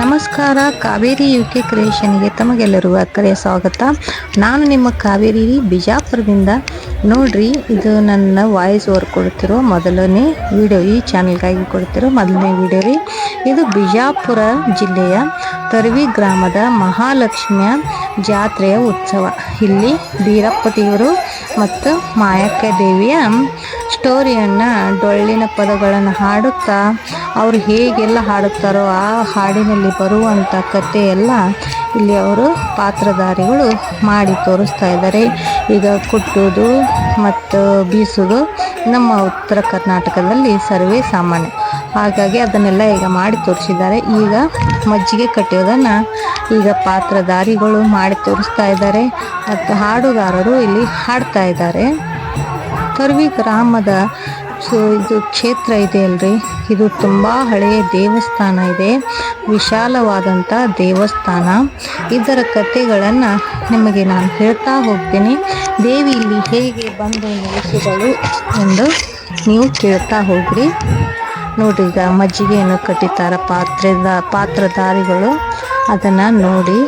ನಮಸ್ಕಾರ, Kaveri U K ಕ್ರಿಯೇಷನ್ಗೆ ತಮಗೆಲ್ಲರಿಗೂ ಅಕ್ಕರೆಯ ಸ್ವಾಗತ. ನಾನು ನಿಮ್ಮ ಕಾವೇರಿ ಬಿಜಾಪುರದಿಂದ. ನೋಡ್ರಿ, ಇದು ನನ್ನ ವಾಯ್ಸ್ ಓವರ್ ಕೊಡ್ತಿರೋ ಮೊದಲನೇ ವಿಡಿಯೋ ಈ ಚಾನಲ್ಗಾಗಿ ಕೊಡ್ತಿರೋ ಮೊದಲನೇ ವಿಡಿಯೋ ರೀ. ಇದು ಬಿಜಾಪುರ ಜಿಲ್ಲೆಯ ತರ್ವಿ ಗ್ರಾಮದ ಮಹಾಲಕ್ಷ್ಮಿಯ ಜಾತ್ರೆಯ ಉತ್ಸವ. ಇಲ್ಲಿ ಬೀರಪ್ಪ ಮತ್ತು ಮಾಯಕ್ಕ ದೇವಿಯ ಸ್ಟೋರಿಯನ್ನು ಡೊಳ್ಳಿನ ಪದಗಳನ್ನು ಹಾಡುತ್ತಾ ಅವರು ಹೇಗೆಲ್ಲ ಹಾಡುತ್ತಾರೋ ಆ ಹಾಡಿನಲ್ಲಿ ಬರುವಂಥ ಕಥೆಯೆಲ್ಲ ಇಲ್ಲಿ ಅವರು ಪಾತ್ರಧಾರಿಗಳು ಮಾಡಿ ತೋರಿಸ್ತಾ ಇದ್ದಾರೆ. ಈಗ ಕುಟ್ಟುವುದು ಮತ್ತು ಬೀಸುವುದು ನಮ್ಮ ಉತ್ತರ ಕರ್ನಾಟಕದಲ್ಲಿ ಸರ್ವೇ ಸಾಮಾನ್ಯ. ಹಾಗಾಗಿ ಅದನ್ನೆಲ್ಲ ಈಗ ಮಾಡಿ ತೋರಿಸಿದ್ದಾರೆ. ಈಗ ಮಜ್ಜಿಗೆ ಕಟ್ಟೋದನ್ನು ಈಗ ಪಾತ್ರಧಾರಿಗಳು ಮಾಡಿ ತೋರಿಸ್ತಾ ಇದ್ದಾರೆ. ಮತ್ತು ಹಾಡುಗಾರರು ಇಲ್ಲಿ ಹಾಡ್ತಾ ಇದ್ದಾರೆ. ಕರ್ವಿ ಗ್ರಾಮದ ಸೊ ಇದು ಕ್ಷೇತ್ರ ಇದೆ ಅಲ್ರಿ. ಇದು ತುಂಬ ಹಳೆಯ ದೇವಸ್ಥಾನ ಇದೆ. ವಿಶಾಲವಾದಂಥ ದೇವಸ್ಥಾನ. ಇದರ ಕಥೆಗಳನ್ನು ನಿಮಗೆ ನಾನು ಹೇಳ್ತಾ ಹೋಗ್ತೀನಿ. ದೇವಿ ಇಲ್ಲಿ ಹೇಗೆ ಬಂದು ನೆಲೆಸಿದಳು ಎಂದು ನೀವು ಕೇಳ್ತಾ ಹೋಗ್ರಿ. ನೋಡ್ರಿ, ಈಗ ಮಜ್ಜಿಗೆಯನ್ನು ಕಟ್ಟಿತಾರ ಪಾತ್ರದ ಪಾತ್ರಧಾರಿಗಳು ಅದನ್ನು ನೋಡಿ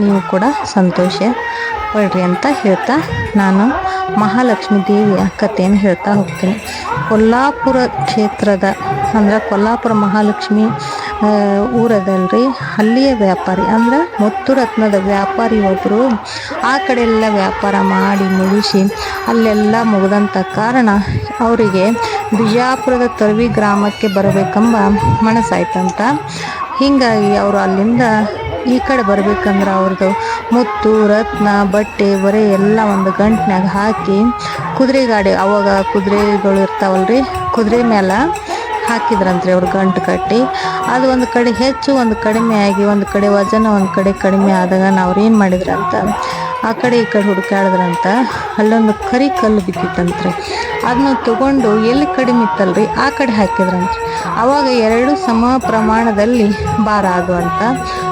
ನೀವು ಕೂಡ ಸಂತೋಷ ಪಡ್ರಿ ಅಂತ ಹೇಳ್ತಾ ನಾನು ಮಹಾಲಕ್ಷ್ಮಿ ದೇವಿಯ ಕಥೆಯನ್ನು ಹೇಳ್ತಾ ಹೋಗ್ತೀನಿ. ಕೊಲ್ಲಾಪುರ ಕ್ಷೇತ್ರದ ಅಂದ್ರೆ ಕೊಲ್ಲಾಪುರ ಮಹಾಲಕ್ಷ್ಮಿ ಊರದಲ್ರಿ ಅಲ್ಲಿಯ ವ್ಯಾಪಾರಿ ಅಂದ್ರೆ ಮುತ್ತು ರತ್ನದ ವ್ಯಾಪಾರಿ ಒಬ್ಬರು ಆ ಕಡೆ ಎಲ್ಲ ವ್ಯಾಪಾರ ಮಾಡಿ ಮುಗಿಸಿ ಅಲ್ಲೆಲ್ಲ ಮುಗಿದಂಥ ಕಾರಣ ಅವರಿಗೆ ಬಿಜಾಪುರದ ತರವಿ ಗ್ರಾಮಕ್ಕೆ ಬರಬೇಕೆಂಬ ಮನಸ್ಸಾಯ್ತಂತ. ಹೀಗಾಗಿ ಅವರು ಅಲ್ಲಿಂದ ಈ ಕಡೆ ಬರ್ಬೇಕಂದ್ರೆ ಅವ್ರದ್ದು ಮುತ್ತು, ರತ್ನ, ಬಟ್ಟೆ, ಬರೀ ಎಲ್ಲ ಒಂದು ಗಂಟ್ನಾಗ ಹಾಕಿ ಕುದುರೆ ಗಾಡಿ, ಅವಾಗ ಕುದುರೆಗಳು ಇರ್ತಾವಲ್ರಿ, ಕುದುರೆ ಮೇಲೆ ಹಾಕಿದ್ರಂತ್ರಿ ಅವ್ರು ಗಂಟು ಕಟ್ಟಿ. ಅದು ಒಂದು ಕಡೆ ಹೆಚ್ಚು, ಒಂದು ಕಡಿಮೆ ಆಗಿ, ಒಂದು ಕಡೆ ವಜನ, ಒಂದು ಕಡೆ ಕಡಿಮೆ ಆದಾಗ ಅವ್ರು ಏನು ಮಾಡಿದ್ರಂತ? ಆ ಕಡೆ ಈ ಕಡೆ ಹುಡುಕಾಡಿದ್ರಂತ ಅಲ್ಲೊಂದು ಕರಿ ಕಲ್ಲು ಬಿದ್ದಿತ್ತಂತ್ರಿ. ಅದನ್ನ ತಗೊಂಡು ಎಲ್ಲಿ ಕಡಿಮೆ ಇತ್ತಲ್ರಿ? ಆ ಕಡೆ ಹಾಕಿದ್ರಂತ್ರಿ. ಅವಾಗ ಎರಡು ಸಮ ಪ್ರಮಾಣದಲ್ಲಿ ಭಾರ ಆಗುವಂತ.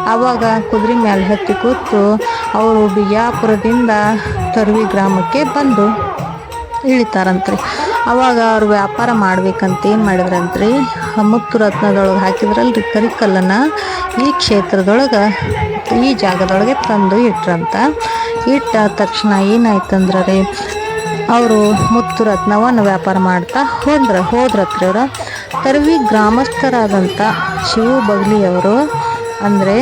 ಅವಾಗ ಕುದುರೆ ಮೇಲೆ ಹತ್ತಿ ಕೂತು ಅವರು ಬಿಜಾಪುರದಿಂದ ತರ್ವಿ ಗ್ರಾಮಕ್ಕೆ ಬಂದು ಇಳಿತಾರಂತ್ರಿ. ಅವಾಗ ಅವ್ರು ವ್ಯಾಪಾರ ಮಾಡ್ಬೇಕಂತ ಏನು ಮಾಡಿದ್ರಂತ್ರಿ? ಮುತ್ತು ರತ್ನದೊಳಗೆ ಹಾಕಿದ್ರಲ್ರಿ ಕರಿಕಲ್ಲನ್ನ ಈ ಕ್ಷೇತ್ರದೊಳಗೆ, ಈ ಜಾಗದೊಳಗೆ ತಂದು ಇಟ್ರಂತ. ಇಟ್ಟ ತಕ್ಷಣ ಏನಾಯ್ತಂದ್ರೆ ರೀ ಅವರು ಮುತ್ತು ರತ್ನವನ್ನು ವ್ಯಾಪಾರ ಮಾಡ್ತಾ ಹೋದ್ರ ಹೋದ್ರತ್ರಿ ಅವ್ರ. ತರ್ವಿ ಗ್ರಾಮಸ್ಥರಾದಂಥ ಶಿವು ಬಗ್ಲಿಯವರು ಅಂದರೆ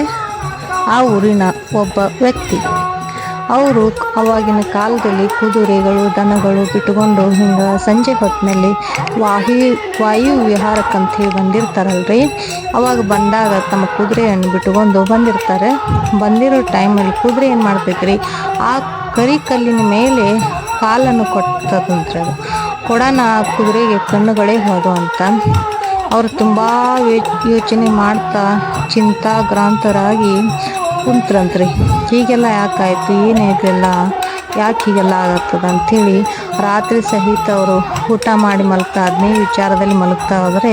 ಆ ಊರಿನ ಒಬ್ಬ ವ್ಯಕ್ತಿ. ಅವರು ಅವಾಗಿನ ಕಾಲದಲ್ಲಿ ಕುದುರೆಗಳು, ದನಗಳು ಬಿಟ್ಟುಕೊಂಡು ಹಿಂಗೆ ಸಂಜೆ ಹೊತ್ತಿನಲ್ಲಿ ವಾಯು ವಾಯು ವಿಹಾರಕ್ಕಂತ ಬಂದಿರ್ತಾರಲ್ರಿ? ಅವಾಗ ಬಂದಾಗ ತಮ್ಮ ಕುದುರೆಯನ್ನು ಬಿಟ್ಟುಕೊಂಡು ಬಂದಿರ್ತಾರೆ. ಬಂದಿರೋ ಟೈಮಲ್ಲಿ ಕುದುರೆ ಏನು ಮಾಡ್ಬೇಕ್ರಿ? ಆ ಕರಿ ಕಲ್ಲಿನ ಮೇಲೆ ಕಾಲನ್ನು ಕೊಟ್ಟದಂತ್ರಿ. ಅದು ಕೊಡೋಣ ಆ ಕುದುರೆಗೆ ಕಣ್ಣುಗಳೇ ಹೋದು ಅಂತ. ಅವರು ತುಂಬ ಯೋಚನೆ ಮಾಡ್ತಾ ಚಿಂತಾಗ್ರಾಂತರಾಗಿ ಕುಂತ್ರಂತ್ರಿ. ಹೀಗೆಲ್ಲ ಯಾಕಾಯ್ತು? ಏನಿದೆಲ್ಲ ಯಾಕೆ ಹೀಗೆಲ್ಲ ಆಗತ್ತದ ಅಂಥೇಳಿ ರಾತ್ರಿ ಸಹಿತ ಅವರು ಊಟ ಮಾಡಿ ಮಲಗ್ತಾ ಅದನ್ನೇ ವಿಚಾರದಲ್ಲಿ ಮಲಗ್ತಾ ಹೋದರೆ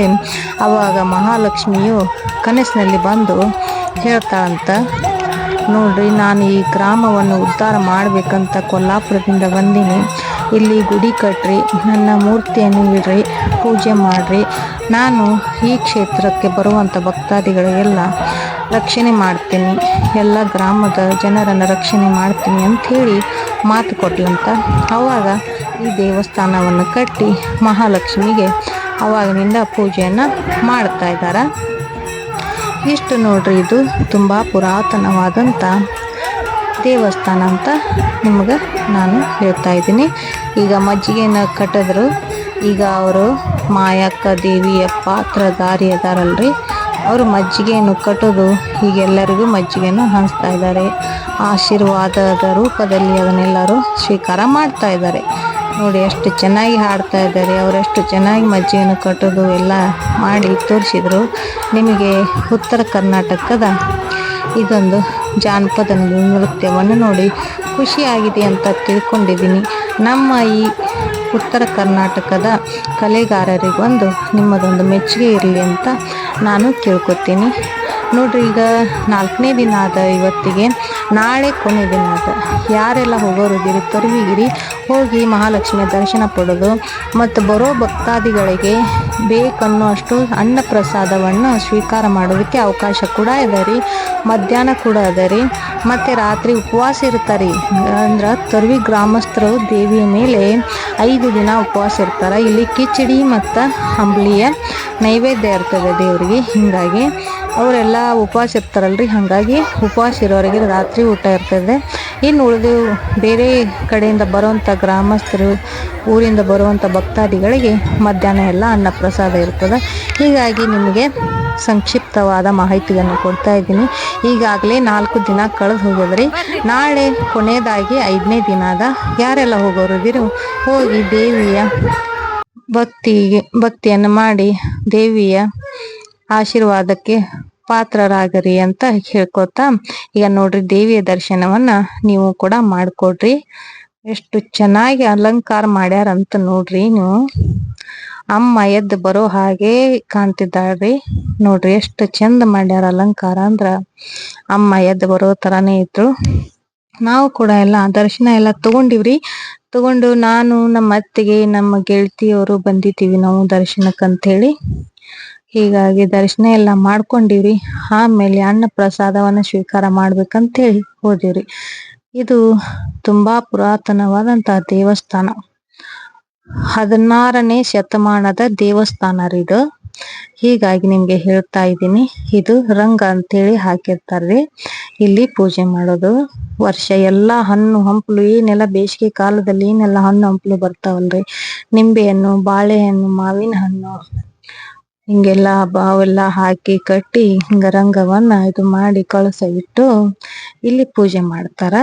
ಅವಾಗ ಮಹಾಲಕ್ಷ್ಮಿಯು ಕನಸಿನಲ್ಲಿ ಬಂದು ಹೇಳ್ತಾಳಂತ ನೋಡ್ರಿ, ನಾನು ಈ ಗ್ರಾಮವನ್ನು ಉದ್ಧಾರ ಮಾಡಬೇಕಂತ ಕೊಲ್ಲಾಪುರದಿಂದ ಬಂದೀನಿ. ಇಲ್ಲಿ ಗುಡಿ ಕಟ್ಟ್ರಿ ನನ್ನ ಮೂರ್ತಿಯನ್ನು ಇಡ್ರಿ, ಪೂಜೆ ಮಾಡಿರಿ. ನಾನು ಈ ಕ್ಷೇತ್ರಕ್ಕೆ ಬರುವಂಥ ಭಕ್ತಾದಿಗಳಿಗೆಲ್ಲ ರಕ್ಷಣೆ ಮಾಡ್ತೀನಿ. ಎಲ್ಲ ಗ್ರಾಮದ ಜನರನ್ನು ರಕ್ಷಣೆ ಮಾಡ್ತೀನಿ ಅಂಥೇಳಿ ಮಾತು ಕೊಟ್ಲಂತ ಅವಾಗ ಈ ದೇವಸ್ಥಾನವನ್ನು ಕಟ್ಟಿ ಮಹಾಲಕ್ಷ್ಮಿಗೆ ಅವಾಗಿನಿಂದ ಪೂಜೆಯನ್ನು ಮಾಡ್ತಾ ಇದ್ದಾರೆ. ಇಷ್ಟು ನೋಡ್ರಿ ಇದು ತುಂಬ ಪುರಾತನವಾದಂಥ ದೇವಸ್ಥಾನ ಅಂತ ನಿಮಗೆ ನಾನು ಹೇಳ್ತಾ ಇದ್ದೀನಿ. ಈಗ ಮಜ್ಜಿಗೆನ ಕಟ್ಟಿದ್ರು. ಈಗ ಅವರು ಮಾಯಕ್ಕ ದೇವಿಯ ಪಾತ್ರಧಾರಿ ಅದಾರಲ್ರಿ ಅವರು ಮಜ್ಜಿಗೆಯನ್ನು ಕಟ್ಟೋದು ಹೀಗೆಲ್ಲರಿಗೂ ಮಜ್ಜಿಗೆಯನ್ನು ಹಂಚ್ತಾ ಇದ್ದಾರೆ. ಆಶೀರ್ವಾದದ ರೂಪದಲ್ಲಿ ಅದನ್ನೆಲ್ಲರೂ ಸ್ವೀಕಾರ ಮಾಡ್ತಾ ಇದ್ದಾರೆ. ನೋಡಿ ಎಷ್ಟು ಚೆನ್ನಾಗಿ ಹಾಡ್ತಾ ಇದ್ದಾರೆ. ಅವರೆಷ್ಟು ಚೆನ್ನಾಗಿ ಮಜ್ಜಿಗೆಯನ್ನು ಕಟ್ಟೋದು ಎಲ್ಲ ಮಾಡಿ ತೋರಿಸಿದರು. ನಿಮಗೆ ಉತ್ತರ ಕರ್ನಾಟಕದ ಇದೊಂದು ಜಾನಪದ ನೃತ್ಯವನ್ನು ನೋಡಿ ಖುಷಿಯಾಗಿದೆ ಅಂತ ತಿಳ್ಕೊಂಡಿದ್ದೀನಿ. ನಮ್ಮ ಈ ಉತ್ತರ ಕರ್ನಾಟಕದ ಕಲೆಗಾರರಿಗೊಂದು ನಿಮ್ಮದೊಂದು ಮೆಚ್ಚುಗೆ ಇರಲಿ ಅಂತ ನಾನು ಕೇಳ್ಕೊತೀನಿ. ನೋಡ್ರಿ, ಈಗ ನಾಲ್ಕನೇ ದಿನ ಅದ ಇವತ್ತಿಗೆ. ನಾಳೆ ಕೊನೆ ದಿನ ಅದ ಯಾರೆಲ್ಲ ಹೋಗೋರು ತೊರವಿಗಿರಿ. ಹೋಗಿ ಮಹಾಲಕ್ಷ್ಮಿಯ ದರ್ಶನ ಪಡೆದು ಮತ್ತು ಬರೋ ಭಕ್ತಾದಿಗಳಿಗೆ ಬೇಕನ್ನುವಷ್ಟು ಅನ್ನ ಪ್ರಸಾದವನ್ನು ಸ್ವೀಕಾರ ಮಾಡೋದಕ್ಕೆ ಅವಕಾಶ ಕೂಡ ಇದೆ ರೀ. ಮಧ್ಯಾಹ್ನ ಕೂಡ ಅದ ರೀ. ಮತ್ತು ರಾತ್ರಿ ಉಪವಾಸ ಇರ್ತಾರೆ ಅಂದ್ರೆ ತರ್ವಿ ಗ್ರಾಮಸ್ಥರು ದೇವಿಯ ಮೇಲೆ ಐದು ದಿನ ಉಪವಾಸ ಇರ್ತಾರೆ. ಇಲ್ಲಿ ಕಿಚಡಿ ಮತ್ತು ಅಂಬ್ಲಿಯ ನೈವೇದ್ಯ ಇರ್ತದೆ ದೇವರಿಗೆ. ಹೀಗಾಗಿ ಅವರೆಲ್ಲ ಉಪವಾಸ ಇರ್ತಾರಲ್ರಿ, ಹಾಗಾಗಿ ಉಪವಾಸ ಇರೋರಿಗೆ ರಾತ್ರಿ ಊಟ ಇರ್ತದೆ ಇನ್ನು ಉಳಿದು ಬೇರೆ ಕಡೆಯಿಂದ ಬರುವಂಥ ಗ್ರಾಮಸ್ಥರು, ಊರಿಂದ ಬರುವಂಥ ಭಕ್ತಾದಿಗಳಿಗೆ ಮಧ್ಯಾಹ್ನ ಎಲ್ಲ ಅನ್ನ ಪ್ರಸಾದ ಇರ್ತದೆ. ಹೀಗಾಗಿ ನಿಮಗೆ ಸಂಕ್ಷಿಪ್ತವಾದ ಮಾಹಿತಿಯನ್ನು ಕೊಡ್ತಾ ಇದ್ದೀನಿ. ಈಗಾಗಲೇ ನಾಲ್ಕು ದಿನ ಕಳೆದು ಹೋಗಿದ್ರಿ. ನಾಳೆ ಕೊನೆಯದಾಗಿ ಐದನೇ ದಿನದ ಯಾರೆಲ್ಲ ಹೋಗೋರು ಇದ್ದೀರೋ ಹೋಗಿ ದೇವಿಯ ಭಕ್ತಿಗೆ ಭಕ್ತಿಯನ್ನು ಮಾಡಿ ದೇವಿಯ ಆಶೀರ್ವಾದಕ್ಕೆ ಪಾತ್ರರಾಗರಿ ಅಂತ ಹೇಳ್ಕೊತಾ, ಈಗ ನೋಡ್ರಿ ದೇವಿಯ ದರ್ಶನವನ್ನ ನೀವು ಕೂಡ ಮಾಡ್ಕೊಡ್ರಿ. ಎಷ್ಟು ಚೆನ್ನಾಗಿ ಅಲಂಕಾರ ಮಾಡ್ಯಾರಂತ ನೋಡ್ರಿ ನೀವು. ಅಮ್ಮ ಎದ್ದು ಬರೋ ಹಾಗೆ ಕಾಣ್ತಿದ್ದಾಳ್ರಿ. ನೋಡ್ರಿ ಎಷ್ಟು ಚಂದ ಮಾಡ್ಯಾರ ಅಲಂಕಾರ ಅಂದ್ರ. ಅಮ್ಮ ಎದ್ದು ಬರೋ ತರಾನೇ ಇದ್ರು. ನಾವು ಕೂಡ ಎಲ್ಲ ದರ್ಶನ ಎಲ್ಲ ತಗೊಂಡಿವ್ರಿ. ತಗೊಂಡು ನಾನು ನಮ್ಮ ಅತ್ತಿಗೆ, ನಮ್ಮ ಗೆಳತಿಯವರು ಬಂದಿದ್ದೀವಿ ನಾವು ದರ್ಶನಕ್ಕಂತ ಹೇಳಿ ಹೀಗಾಗಿ ದರ್ಶನ ಎಲ್ಲ ಮಾಡ್ಕೊಂಡಿವ್ರಿ. ಆಮೇಲೆ ಅನ್ನ ಪ್ರಸಾದವನ್ನ ಸ್ವೀಕಾರ ಮಾಡ್ಬೇಕಂತ ಹೇಳಿ ಹೋದಿವ್ರಿ. ಇದು ತುಂಬಾ ಪುರಾತನವಾದಂತಹ ದೇವಸ್ಥಾನ. ಹದಿನಾರನೇ ಶತಮಾನದ ದೇವಸ್ಥಾನ ಇದು. ಹೀಗಾಗಿ ನಿಮ್ಗೆ ಹೇಳ್ತಾ ಇದ್ದೀನಿ, ಇದು ರಂಗ ಅಂತೇಳಿ ಹಾಕಿರ್ತಾರ್ರಿ. ಇಲ್ಲಿ ಪೂಜೆ ಮಾಡೋದು. ವರ್ಷ ಎಲ್ಲಾ ಹಣ್ಣು ಹಂಪಲು ಏನೆಲ್ಲ ಬೇಸಿಗೆ ಕಾಲದಲ್ಲಿ ಏನೆಲ್ಲ ಹಣ್ಣು ಹಂಪಲು ಬರ್ತಾವಲ್ರಿ. ನಿಂಬೆಹಣ್ಣು, ಬಾಳೆಹಣ್ಣು, ಮಾವಿನ ಹಣ್ಣು. ಹಿಂಗೆಲ್ಲ ಬಾವೆಲ್ಲ ಹಾಕಿ ಕಟ್ಟಿ ಹಿಂಗ ರಂಗವನ್ನ ಇದು ಮಾಡಿ ಕಳಸ ಇಟ್ಟು ಇಲ್ಲಿ ಪೂಜೆ ಮಾಡ್ತಾರ.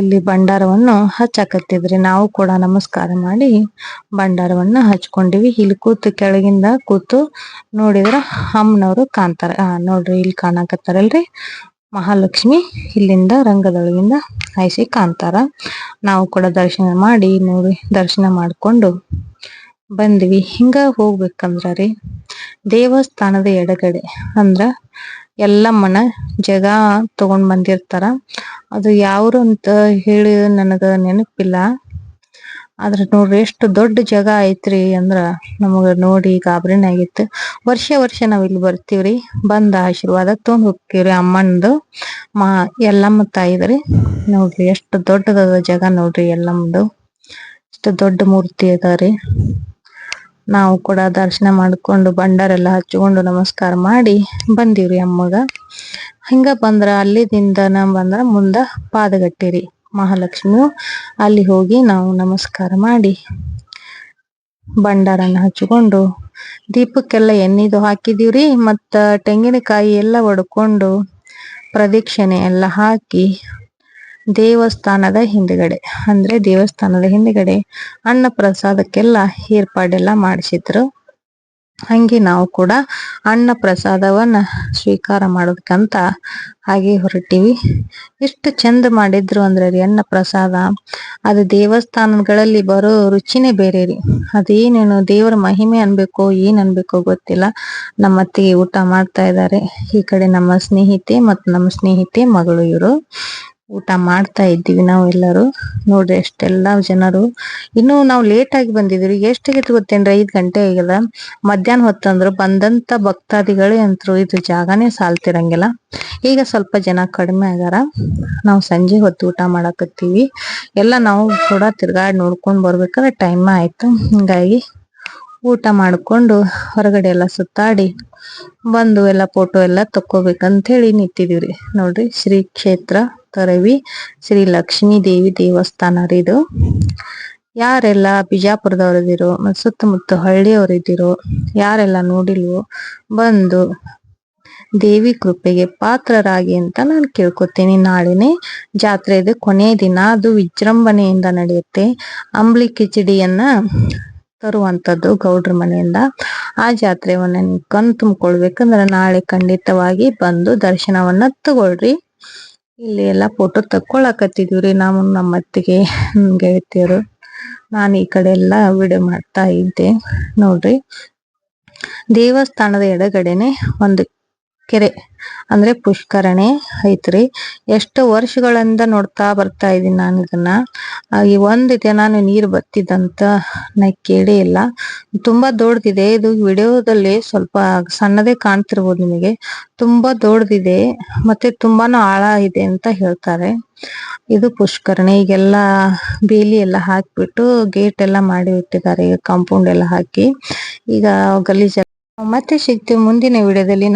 ಇಲ್ಲಿ ಭಂಡಾರವನ್ನು ಹಚ್ಚಾಕತ್ತಿದ್ರಿ. ನಾವು ಕೂಡ ನಮಸ್ಕಾರ ಮಾಡಿ ಭಂಡಾರವನ್ನ ಹಚ್ಕೊಂಡಿವಿ. ಇಲ್ಲಿ ಕೂತು ಕೆಳಗಿಂದ ಕೂತು ನೋಡಿದ್ರ ಅಮ್ಮನವರು ಕಾಣ್ತಾರ. ನೋಡ್ರಿ, ಇಲ್ಲಿ ಕಾಣಕತ್ತಾರಲ್ರಿ. ಮಹಾಲಕ್ಷ್ಮಿ ಇಲ್ಲಿಂದ ರಂಗದೊಳಗಿಂದ ಹಾಯಿಸಿ ಕಾಣ್ತಾರ. ನಾವು ಕೂಡ ದರ್ಶನ ಮಾಡಿ ನೋಡಿ, ದರ್ಶನ ಮಾಡ್ಕೊಂಡು ಬಂದ್ವಿ. ಹಿಂಗ ಹೋಗ್ಬೇಕಂದ್ರ ರೀ ದೇವಸ್ಥಾನದ ಎಡಗಡೆ ಅಂದ್ರ ಎಲ್ಲಮ್ಮನ ಜಗ ತಗೊಂಡ್ ಬಂದಿರ್ತಾರ. ಅದು ಯಾವ್ರು ಅಂತ ಹೇಳಿ ನನಗ ನೆನಪಿಲ್ಲ. ಆದ್ರ ನೋಡ್ರಿ ಎಷ್ಟು ದೊಡ್ಡ ಜಗ ಐತ್ರಿ ಅಂದ್ರ ನಮಗ ನೋಡಿ ಗಾಬರಿನ ಆಗಿತ್ತು. ವರ್ಷ ವರ್ಷ ನಾವ್ ಇಲ್ಲಿ ಬರ್ತೀವ್ರಿ, ಬಂದ ಆಶೀರ್ವಾದ ತಗೊಂಡ್ ಹೋಗ್ತೀವ್ರಿ ಅಮ್ಮನದು ಮಾ ಎಲ್ಲಮ್ಮ ತಾಯಿದ್ರಿ. ನೋಡ್ರಿ ಎಷ್ಟು ದೊಡ್ಡದ ಜಗ ನೋಡ್ರಿ ಎಲ್ಲಮ್ಮದು ಎಷ್ಟು ದೊಡ್ಡ ಮೂರ್ತಿ ಅದಾರಿ ನಾವು ಕೂಡ ದರ್ಶನ ಮಾಡ್ಕೊಂಡು ಭಂಡಾರೆಲ್ಲ ಹಚ್ಕೊಂಡು ನಮಸ್ಕಾರ ಮಾಡಿ ಬಂದಿವ್ರಿ ಅಮ್ಮಗ. ಹಿಂಗ ಬಂದ್ರ ಅಲ್ಲಿದಿಂದ ಬಂದ್ರ ಮುಂದ ಪಾದಗಟ್ಟಿರಿ ಮಹಾಲಕ್ಷ್ಮಿಯು. ಅಲ್ಲಿ ಹೋಗಿ ನಾವು ನಮಸ್ಕಾರ ಮಾಡಿ ಭಂಡಾರನ ಹಚ್ಕೊಂಡು ದೀಪಕ್ಕೆಲ್ಲ ಎಣ್ಣಿದು ಹಾಕಿದೀವ್ರಿ ಮತ್ತ ತೆಂಗಿನಕಾಯಿ ಎಲ್ಲ ಒಡ್ಕೊಂಡು ಪ್ರದಕ್ಷಿಣೆ ಎಲ್ಲ ಹಾಕಿ ದೇವಸ್ಥಾನದ ಹಿಂದ್ಗಡೆ, ಅಂದ್ರೆ ದೇವಸ್ಥಾನದ ಹಿಂದ್ಗಡೆ ಅನ್ನ ಪ್ರಸಾದಕ್ಕೆಲ್ಲ ಏರ್ಪಾಡೆಲ್ಲ ಮಾಡಿಸಿದ್ರು. ಹಂಗೆ ನಾವು ಕೂಡ ಅನ್ನ ಪ್ರಸಾದವನ್ನ ಸ್ವೀಕಾರ ಮಾಡೋದಕ್ಕಂತ ಹಾಗೆ ಹೊರಟಿವಿ. ಎಷ್ಟು ಚಂದ ಮಾಡಿದ್ರು ಅಂದ್ರೆ ರೀ ಅನ್ನ ಪ್ರಸಾದ ಅದು ದೇವಸ್ಥಾನಗಳಲ್ಲಿ ಬರೋ ರುಚಿನೇ ಬೇರೆ ರೀ. ಅದೇನೇನು ದೇವರ ಮಹಿಮೆ ಅನ್ಬೇಕು, ಏನ್ ಅನ್ಬೇಕು ಗೊತ್ತಿಲ್ಲ. ನಮ್ಮ ಅತ್ತಿಗೆ ಊಟ ಮಾಡ್ತಾ ಇದ್ದಾರೆ ಈ ಕಡೆ ನಮ್ಮ ಸ್ನೇಹಿತೆ ಮತ್ತು ನಮ್ಮ ಸ್ನೇಹಿತೆ ಮಗಳು ಇವರು. ಊಟ ಮಾಡ್ತಾ ಇದ್ದೀವಿ ನಾವು ಎಲ್ಲರೂ. ನೋಡ್ರಿ ಎಷ್ಟೆಲ್ಲ ಜನರು. ಇನ್ನು ನಾವು ಲೇಟ್ ಆಗಿ ಬಂದಿದ್ವಿ ಎಷ್ಟಾಗಿತ್ತು ಗೊತ್ತೇನ್ರಿ? ಐದು ಗಂಟೆ ಆಗ್ಯದ. ಮಧ್ಯಾಹ್ನ ಹೊತ್ತಂದ್ರು ಬಂದಂತ ಭಕ್ತಾದಿಗಳೇ ಅಂತರು. ಇದು ಜಾಗನೇ ಸಾಲ್ತಿರಂಗಿಲ್ಲ. ಈಗ ಸ್ವಲ್ಪ ಜನ ಕಡಿಮೆ ಆಗ್ಯಾರ ನಾವು ಸಂಜೆ ಹೊತ್ತು ಊಟ ಮಾಡಕತ್ತೀವಿ. ಎಲ್ಲ ನಾವು ಕೂಡ ತಿರ್ಗಾಡಿ ನೋಡ್ಕೊಂಡ್ ಬರ್ಬೇಕಾದ್ರೆ ಟೈಮ್ ಆಯ್ತು. ಹಿಂಗಾಗಿ ಊಟ ಮಾಡ್ಕೊಂಡು ಹೊರಗಡೆ ಎಲ್ಲ ಸುತ್ತಾಡಿ ಬಂದು ಎಲ್ಲ ಫೋಟೋ ಎಲ್ಲ ತಕ್ಕೋಬೇಕಂತ ಹೇಳಿ ನಿಂತಿದೀವ್ರಿ ನೋಡ್ರಿ ಶ್ರೀ ಕ್ಷೇತ್ರ ತೊರವಿ ಶ್ರೀ ಲಕ್ಷ್ಮೀ ದೇವಿ ದೇವಸ್ಥಾನ ರೀ ಇದು. ಯಾರೆಲ್ಲ ಬಿಜಾಪುರದವ್ರದಿರೋ ಮತ್ತು ಸುತ್ತಮುತ್ತ ಹಳ್ಳಿಯವರಿದ್ದೀರೋ ಯಾರೆಲ್ಲ ನೋಡಿಲ್ವೋ ಬಂದು ದೇವಿ ಕೃಪೆಗೆ ಪಾತ್ರರಾಗಿ ಅಂತ ನಾನು ಕೇಳ್ಕೊತೀನಿ. ನಾಳೆನೆ ಜಾತ್ರೆ ಇದೆ ಕೊನೆಯ ದಿನ ಅದು ವಿಜೃಂಭಣೆಯಿಂದ ನಡೆಯುತ್ತೆ. ಅಂಬ್ಲಿ ಕಿಚಡಿಯನ್ನ ತರುವಂತದ್ದು ಗೌಡ್ರ ಮನೆಯಿಂದ ಆ ಜಾತ್ರೆವನ್ನ ನೀವು ಕಣ್ ತುಂಬಿಕೊಳ್ಬೇಕಂದ್ರೆ ನಾಳೆ ಖಂಡಿತವಾಗಿ ಬಂದು ದರ್ಶನವನ್ನ ತಗೊಳ್ರಿ. ಇಲ್ಲಿ ಎಲ್ಲಾ ಫೋಟೋ ತಕ್ಕೊಳಕತ್ತಿದೀವ್ರಿ ನಾವು ನಮ್ಮ ಅತ್ತಿಗೆ ಗೆಳತಿಯರು. ನಾನು ಈ ಕಡೆ ಎಲ್ಲಾ ವಿಡಿಯೋ ಮಾಡ್ತಾ ಇದ್ದೆ. ನೋಡ್ರಿ. ದೇವಸ್ಥಾನದ ಎಡಗಡೆನೆ ಒಂದು ಕೆರೆ. ಅಂದ್ರೆ ಪುಷ್ಕರಣೆ ಐತ್ರಿ. ಎಷ್ಟು ವರ್ಷಗಳಿಂದ ನೋಡ್ತಾ ಬರ್ತಾ ಇದೀನಿ ನಾನು ಇದನ್ನ. ಈ ಒಂದ್ ದಿನಾನು ನೀರ್ ಬತ್ತಿದಂತ ನಾ ಕೇಳೇ ಇಲ್ಲ. ತುಂಬಾ ದೊಡ್ಡದಿದೆ ಇದು ವಿಡಿಯೋದಲ್ಲಿ ಸ್ವಲ್ಪ ಸಣ್ಣದೇ ಕಾಣ್ತಿರ್ಬೋದು ನಿಮಗೆ. ತುಂಬಾ ದೊಡ್ಡದಿದೆ ಮತ್ತೆ ತುಂಬಾನು ಆಳ ಇದೆ ಅಂತ ಹೇಳ್ತಾರೆ. ಇದು ಪುಷ್ಕರಣೆ. ಈಗೆಲ್ಲ ಬೇಲಿ ಎಲ್ಲ ಹಾಕ್ಬಿಟ್ಟು ಗೇಟ್ ಎಲ್ಲ ಮಾಡಿ ಇಟ್ಟಿದ್ದಾರೆ. ಕಾಂಪೌಂಡ್ ಎಲ್ಲ ಹಾಕಿ. ಈಗ ಗಲೀಜ್ ಮತ್ತೆ ಸಿಗ್ತೀವಿ ಮುಂದಿನ ವಿಡಿಯೋದಲ್ಲಿ.